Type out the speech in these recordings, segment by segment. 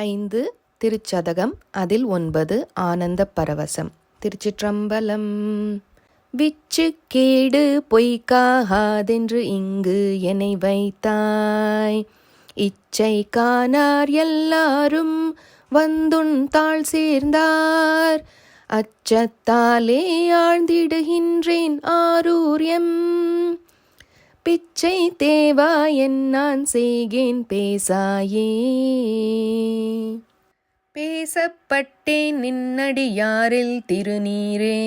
ஐந்து திருச்சதகம் அதில் ஒன்பது ஆனந்த பரவசம். திருச்சிற்றம்பலம் விச்சு கேடு பொய்க்காகாதென்று இங்கு என்னை வைத்தாய். இச்சை காணார் எல்லாரும் வந்துன் தாழ் சேர்ந்தார். அச்சத்தாலே ஆழ்ந்திடுகின்றேன் ஆரூரியம் பிச்சை தேவா என் நான் செய்கேன் பேசாயே. பேசப்பட்டேன் நின்னடியாரில் திருநீரே.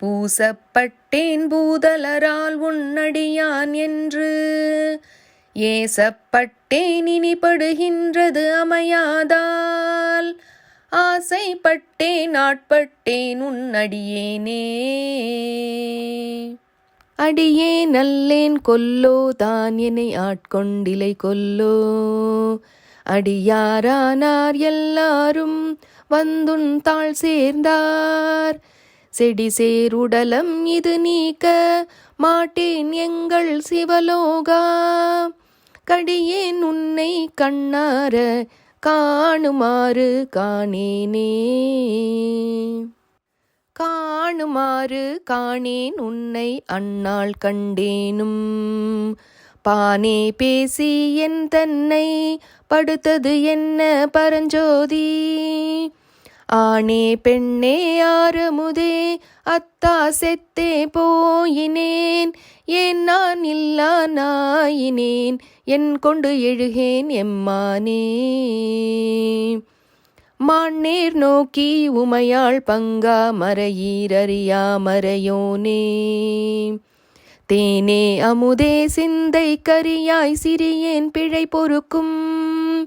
பூசப்பட்டேன் பூதலரால் உன்னடியான் என்று. ஏசப்பட்டேன் இனிப்படுகின்றது அமையாதால். ஆசைப்பட்டேன் ஆட்பட்டேன் உன்னடியேனே. அடியே நல்லேன் கொல்லோ தான் என்னை ஆட்கொண்டிலை கொல்லோ. அடியாரானார் எல்லாரும் வந்துன் தாழ் சேர்ந்தார். செடி சேருடலம் இது நீக்க மாட்டேன் எங்கள் சிவலோகா. கடியேன் உன்னை கண்ணார காணுமாறு காணேனே. கா காணுமாறு காணேன் உன்னை அண்ணாள் கண்டேனும். பானே பேசி என் தன்னை படுத்தது என்ன பரஞ்சோதி? ஆணே பெண்ணே ஆரமுதே அத்தா செத்தே போயினேன். ஏன் நான் இல்லா நாயினேன் என் கொண்டு எழுகேன் எம்மானே. மான்னேர் நோக்கி உமையாள் பங்கா மறையீரறியா மறையோனே. தேனே அமுதே சிந்தை கரியாய் சிறியேன் பிழை பொறுக்கும்.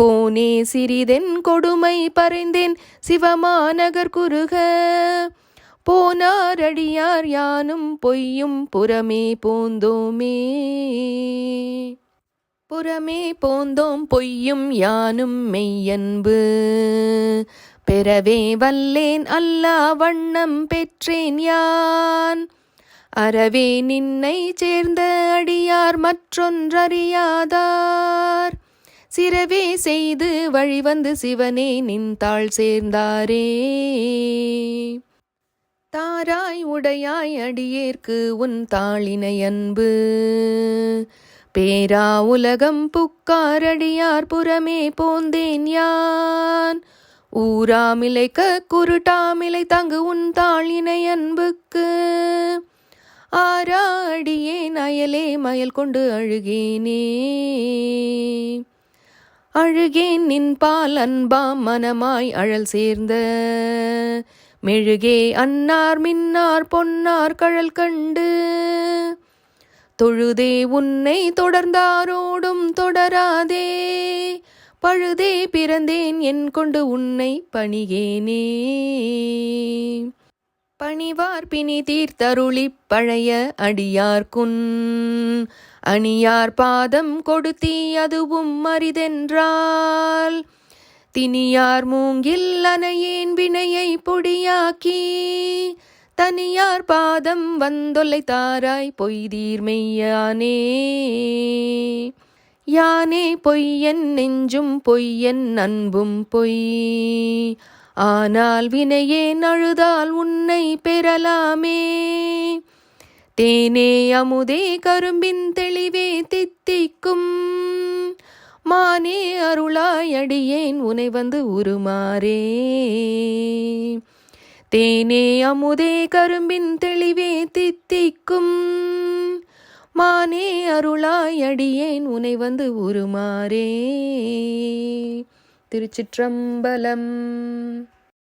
கோனே சிறிதென் கொடுமை பறைந்தேன் சிவமாநகர் குறுக. போனாரடியார் யானும் பொய்யும் புறமே போந்தோமே. புறமே போந்தோம் பொய்யும் யானும் மெய்யன்பு. பெறவே வல்லேன் அல்லா வண்ணம் பெற்றேன் யான். அறவே நின்னை சேர்ந்த அடியார் மற்றொன்றறியாதார். சிறவே செய்து வழிவந்து சிவனே நின் தாள் சேர்ந்தாரே. தாராய் உடையாய் அடியேற்கு உன் தாளினை அன்பு. பேரா உலகம் புக்காரடியார் புறமே போந்தேன் யான். ஊராமிலைக்க குருட்டாமிலை தங்கு உன் தாளினை அன்புக்கு. ஆரா அடியேன் அயலே மயல் கொண்டு அழுகேனே. அழுகேன் நின்பால் அன்பாம் மனமாய் அழல் சேர்ந்த. மெழுகே அன்னார் மின்னார் பொன்னார் கழல் கண்டு. தொழுதே உன்னை தொடர்ந்தாரோடும் தொடராதே. பழுதே பிறந்தேன் என் கொண்டு உன்னை பணிகேனே பணிவார் பிணி தீர்த்தருளிப் பழைய அடியார்க்குன். அணியார் பாதம் கொடுத்தி அதுவும் அரிதென்றால். தினியார் மூங்கில் அனையேன் வினையை பொடியாக்கி. தனியார் பாதம் வந்தொல்லை தாராய் பொய்தீர் மெய்யானே. யானே பொய்யன் நெஞ்சும் பொய்யன் அன்பும் பொய். ஆனால் வினையேன் அழுதால் உன்னை பெறலாமே. தேனே அமுதே கரும்பின் தெளிவே தித்திக்கும். மானே அருளாய் அடியேன் உனை வந்து உருமாறே. தேனே அமுதே கரும்பின் தெளிவே தித்திக்கும். மானே அருளாய் அடியேன் உனை வந்து உருமாறே. திருச்சிற்றம்பலம்.